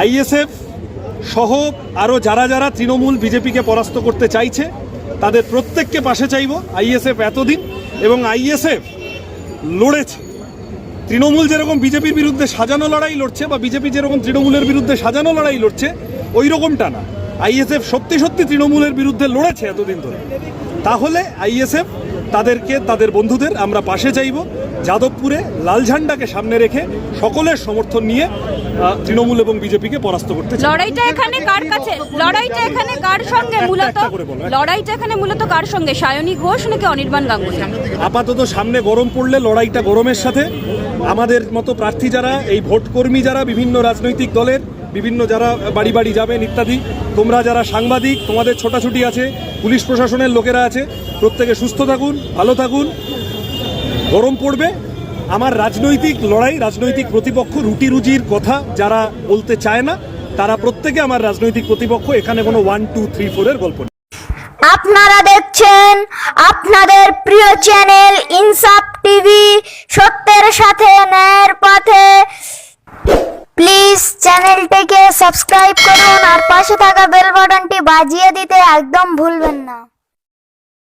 ISF সহ আরও যারা যারা তৃণমূল বিজেপিকে পরাস্ত করতে চাইছে, তাদের প্রত্যেককে পাশে চাইব। আইএসএফ এতদিন এবং আইএসএফ লড়েছে। তৃণমূল যেরকম বিজেপির বিরুদ্ধে সাজানো লড়াই লড়ছে বা বিজেপি যেরকম তৃণমূলের বিরুদ্ধে সাজানো লড়াই লড়ছে ওই রকমটা না। আইএসএফ সত্যি সত্যি তৃণমূলের বিরুদ্ধে লড়েছে এতদিন ধরে। তাহলে আইএসএফ তাদেরকে, তাদের বন্ধুদের আমরা পাশে চাইব। যাদবপুরে লাল ঝান্ডাকে সামনে রেখে সকলের সমর্থন নিয়ে তৃণমূল এবং বিজেপিকে পরাস্ত করতে লড়াইটা এখানে কার কাছে? লড়াইটা এখানে কার সঙ্গে? মূলত। লড়াইটা এখানে মূলত কার সঙ্গে? সায়নী ঘোষ নাকি অনির্বাণ গাঙ্গুলি? আপাতত সামনে গরম পড়লে লড়াইটা গরমের সাথে। আমাদের মতো প্রার্থী যারা এই ভোট কর্মী যারা বিভিন্ন রাজনৈতিক দলের বিভিন্ন যারা বাড়ি বাড়ি যাবেন ইত্যাদি তোমরা যারা সাংবাদিক তোমাদের ছোটাছুটি আছে পুলিশ প্রশাসনের লোকেরা আছে প্রত্যেকে সুস্থ থাকুন ভালো থাকুন। গরম পড়বে। আমার রাজনৈতিক লড়াই, রাজনৈতিক প্রতিপক্ষ রুটি রুজির কথা যারা বলতে চায় না, তারা প্রত্যেকে আমার রাজনৈতিক প্রতিপক্ষ। এখানে কোনো ওয়ান টু থ্রি ফোরের গল্প নেই। আপনারা দেখছেন আপনাদের প্রিয় চ্যানেল ইনসাফ টিভি। সত্যের সাথে ন্যায়ের পথে। প্লিজ চ্যানেলটিকে সাবস্ক্রাইব করুন আর পাশে থাকা বেল বাটনটি বাজিয়ে দিতে একদম ভুলবেন না।